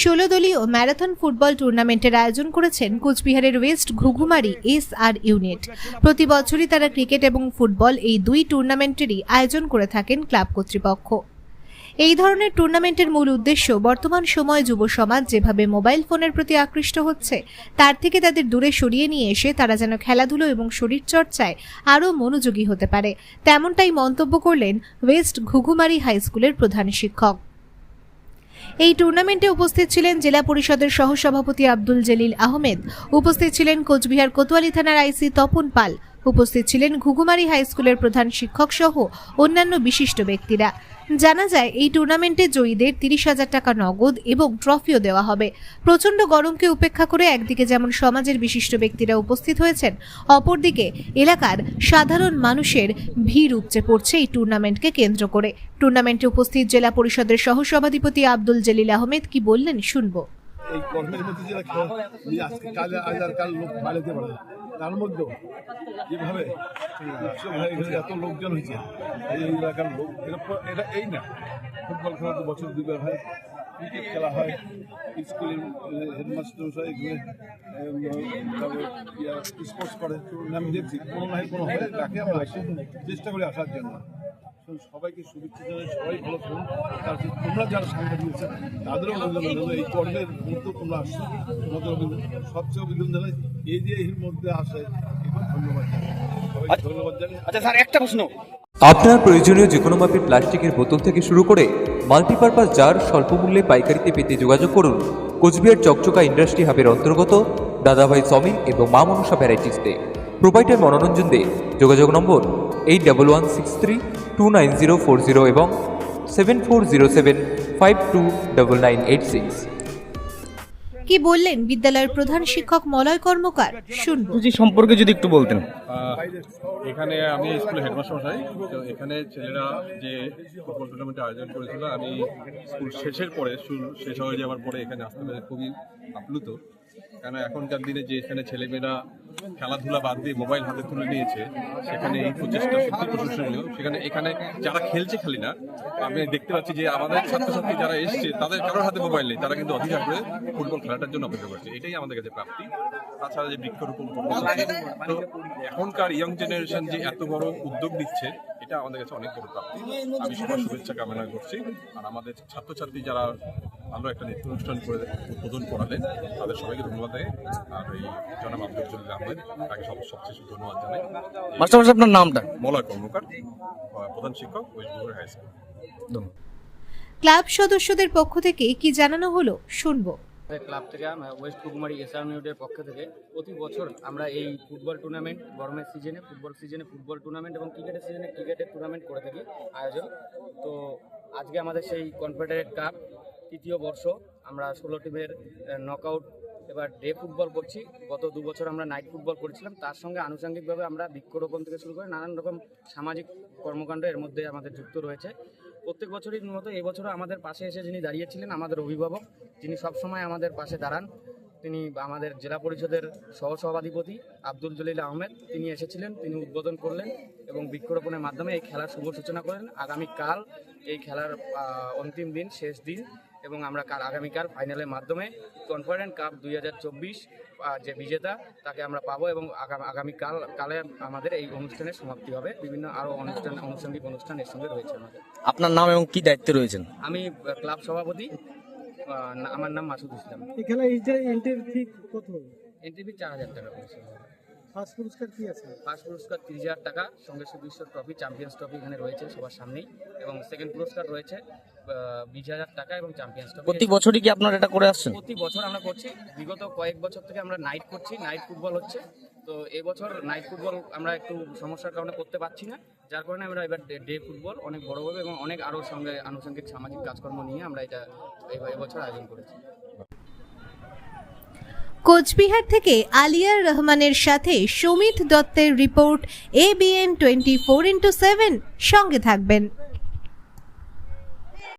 ষোলো দলীয় marathon football টুর্নামেন্টের আয়োজন করেছেন কোচবিহারের west Ghughumari S R unit. প্রতি বছরই তারা ক্রিকেট এবং ফুটবল এই দুই টুর্নামেন্টেরই আয়োজন করে থাকেন ক্লাব কর্তৃপক্ষ। এই ধরনের টুর্নামেন্টের মূল উদ্দেশ্য বর্তমান সময়ে যুব সমাজ যেভাবে মোবাইল ফোনের প্রতি আকৃষ্ট হচ্ছে, তার থেকে তাদের দূরে সরিয়ে নিয়ে এসে তারা যেন খেলাধুলো এবং শরীরচর্চায় আরও মনোযোগী হতে পারে, তেমনটাই মন্তব্য করলেন ওয়েস্ট ঘুঘুমারি হাই স্কুলের প্রধান শিক্ষক। এই টুর্নামেন্টে উপস্থিত ছিলেন জেলা পরিষদের সহসভাপতি আব্দুল জলিল আহমেদ। উপস্থিত ছিলেন কোচবিহার কোতোয়ালি থানার আইসি তপন পাল। উপস্থিত ছিলেন ঘুঘুমারি হাই স্কুলের প্রধান শিক্ষক সহ অন্যান্য বিশিষ্ট ব্যক্তিরা। জানা যায়, এই টুর্নামেন্টে জয়ীদের তিরিশ হাজার টাকা নগদ এবং ট্রফিও দেওয়া হবে। প্রচণ্ড গরমকে উপেক্ষা করে একদিকে যেমন সমাজের বিশিষ্ট ব্যক্তিরা উপস্থিত হয়েছেন, অপরদিকে এলাকার সাধারণ মানুষের ভিড় উপচে পড়ছে এই টুর্নামেন্টকে কেন্দ্র করে। টুর্নামেন্টে উপস্থিত জেলা পরিষদের সহসভাধিপতি আব্দুল জলিল আহমেদ কি বললেন শুনব। এই কর্মের মধ্যে যেটা নিয়ে আজকে কালে, আজ আর কাল লোক বাড়াতে পারে তার মধ্যেও যেভাবে হয়ে এত লোকজন হয়েছে, এই এলাকার লোক এটা এই না, ফুটবল খেলা তো বছর দুবার হয়, ক্রিকেট খেলা হয়, স্কুলের হেডমাস্টার মশাই এখানে স্পোর্টস করে আমি দেখছি কোনো না কোনো হয়, তাকে আমরা চেষ্টা করি আসার জন্য। সবাইকে শুভেচ্ছা জানাই সবাই ভালো থাকুন। তারপর তোমরা যারা সাংবাদিক দিয়েছে তাদেরও অভিনন্দন জানাই। এই কর্মের মধ্যে তোমরা আসছো। তোমাদের অভিনন্দন সবচেয়ে অভিনন্দন জানাই। এই যে এর মধ্যে আসে ধন্যবাদ জানাই। সবাইকে ধন্যবাদ জানাই। আচ্ছা স্যার একটা প্রশ্ন। আপনার প্রয়োজনীয় যে কোনো মাপের প্লাস্টিকের বোতল থেকে শুরু করে মাল্টিপারপাস জার স্বল্প মূল্যে পাইকারিতে পেতে যোগাযোগ করুন। কোচবিহার চকচকা ইন্ডাস্ট্রি হাবের অন্তর্গত দাদাভাই সমিল এবং মা মনসা ভ্যারাইটিসতে। প্রোভাইডার মনোরঞ্জন দে। যোগাযোগ নম্বর eight double one six three two nine zero four zero এবং seven four zero seven five two double nine eight six কি বললেন বিদ্যালয়ের প্রধান শিক্ষক মলয় কর্মকার? শুনব। পুঁজি সম্পর্কে যদি একটু বলতেন। এখানে আমি স্কুলের হেডমাস্টার মশাই তো এখানে ছেলেরা যে ফুটবল টুর্নামেন্টের আয়োজন করেছিল আমি স্কুল শেষের পরে স্কুল শেষ হয়ে যাওয়ার পরে এখানে আসতে পেরে খুবই আপ্লুত। কেন এখনকার দিনে যে এখানে ছেলেমেয়েরা খেলাধুলা বাদ দিয়ে মোবাইল হাতে তুলে নিয়েছে, সেখানে এই প্রচেষ্টা সত্যি প্রশংসনীয় সেখানে এখানে যারা খেলছে খালি না, আমি দেখতে পাচ্ছি যে আমাদের ছাত্রছাত্রী যারা এসছে, তাদের কারোর হাতে মোবাইল নেই, তারা কিন্তু অধিকার করে ফুটবল খেলাটার জন্য অপেক্ষা করছে। এটাই আমাদের কাছে প্রাপ্তি। তাছাড়া যে বৃক্ষরোপণ তো এখনকার ইয়ং জেনারেশন যে এত বড় উদ্যোগ নিচ্ছে, এটা আমাদের কাছে অনেক বড় প্রাপ্তি। আমি সবার শুভেচ্ছা কামনা করছি। আর আমাদের ছাত্রছাত্রী যারা ভালো একটা নৃত্য অনুষ্ঠান করে উদ্বোধন করালেন। তাদের সবাইকে ধন্যবাদ দেয় আর এই জনাব আব্দুল আহমেদ তাকে সব সবচেয়ে ধন্যবাদ জানাই। মাস্টার মাস্টার আপনার নামটা? মলয় কর্মকার প্রধান শিক্ষক ওয়েস্ট হাই স্কুল। ক্লাব সদস্যদের পক্ষ থেকে কি জানানো হলো? শুনব। ক্লাব থেকে আমরা ওয়েস্ট কুকুমারি এসআর মিউটের পক্ষ থেকে প্রতি বছর আমরা এই ফুটবল টুর্নামেন্ট গরমের সিজনে ফুটবল সিজনে ফুটবল টুর্নামেন্ট এবং ক্রিকেটের সিজনে ক্রিকেটের টুর্নামেন্ট করে থাকি আয়োজন। তো আজকে আমাদের সেই কনফেডারেট কাপ তৃতীয় বর্ষ আমরা ষোলো টিমের নকআউট এবার ডে ফুটবল করছি। গত দু বছর আমরা নাইট ফুটবল করেছিলাম। তার সঙ্গে আনুষঙ্গিকভাবে আমরা বৃক্ষরোপণ থেকে শুরু করে নানান রকম সামাজিক কর্মকাণ্ড এর মধ্যে আমাদের যুক্ত রয়েছে। প্রত্যেক বছরই মতো এই বছরও আমাদের পাশে এসে যিনি দাঁড়িয়েছিলেন, আমাদের অভিভাবক, যিনি সবসময় আমাদের পাশে দাঁড়ান, তিনি আমাদের জেলা পরিষদের সহসভাধিপতি আব্দুল জলিল আহমেদ, তিনি এসেছিলেন, তিনি উদ্বোধন করলেন এবং বৃক্ষরোপণের মাধ্যমে এই খেলার শুভ সূচনা করেন। আগামীকাল এই খেলার অন্তিম দিন, শেষ দিন এবং আমরা কাল আগামীকাল ফাইনালের মাধ্যমে কনফারেন্স কাপ দুই হাজার চব্বিশ যে বিজেতা তাকে আমরা পাবো এবং আগাম- আগামীকাল কালে আমাদের এই অনুষ্ঠানের সমাপ্তি হবে। বিভিন্ন আরও অনুষ্ঠান আনুষঙ্গিক অনুষ্ঠান এর সঙ্গে রয়েছে আমাদের। আপনার নাম এবং কি দায়িত্বে রয়েছেন? আমি ক্লাব সভাপতি আমার নাম মাসুদ ইসলাম। এখানে এন্ট্রি ফি কত? এন্ট্রি ফি চার হাজার টাকা। ফার্স্ট পুরস্কার কি আছে? ফার্স্ট পুরস্কার তিরিশ হাজার টাকা সঙ্গে সুদৃশ্য ট্রফি চ্যাম্পিয়ন্স ট্রফি এখানে রয়েছে সবার সামনেই। এবং সেকেন্ড পুরস্কার রয়েছে বিশ হাজার টাকা এবং চ্যাম্পিয়ন্স ট্রফি প্রতি বছরই কি আপনারা এটা করে আসছেন? প্রতি বছর আমরা করছি। বিগত কয়েক বছর থেকে আমরা নাইট করছি নাইট ফুটবল হচ্ছে। তো এবছর নাইট ফুটবল আমরা একটু সমস্যার কারণে করতে পারছি না। যার কারণে আমরা এবার ডে ফুটবল অনেক বড়ভাবে এবং অনেক আরও সঙ্গে আনুষঙ্গিক সামাজিক কাজকর্ম নিয়ে আমরা এটা এবছর আয়োজন করেছি। কোচবিহার থেকে আলিয়ার রহমানের সাথে সুমিত দত্তের report ABN twenty four into seven সঙ্গে থাকবেন।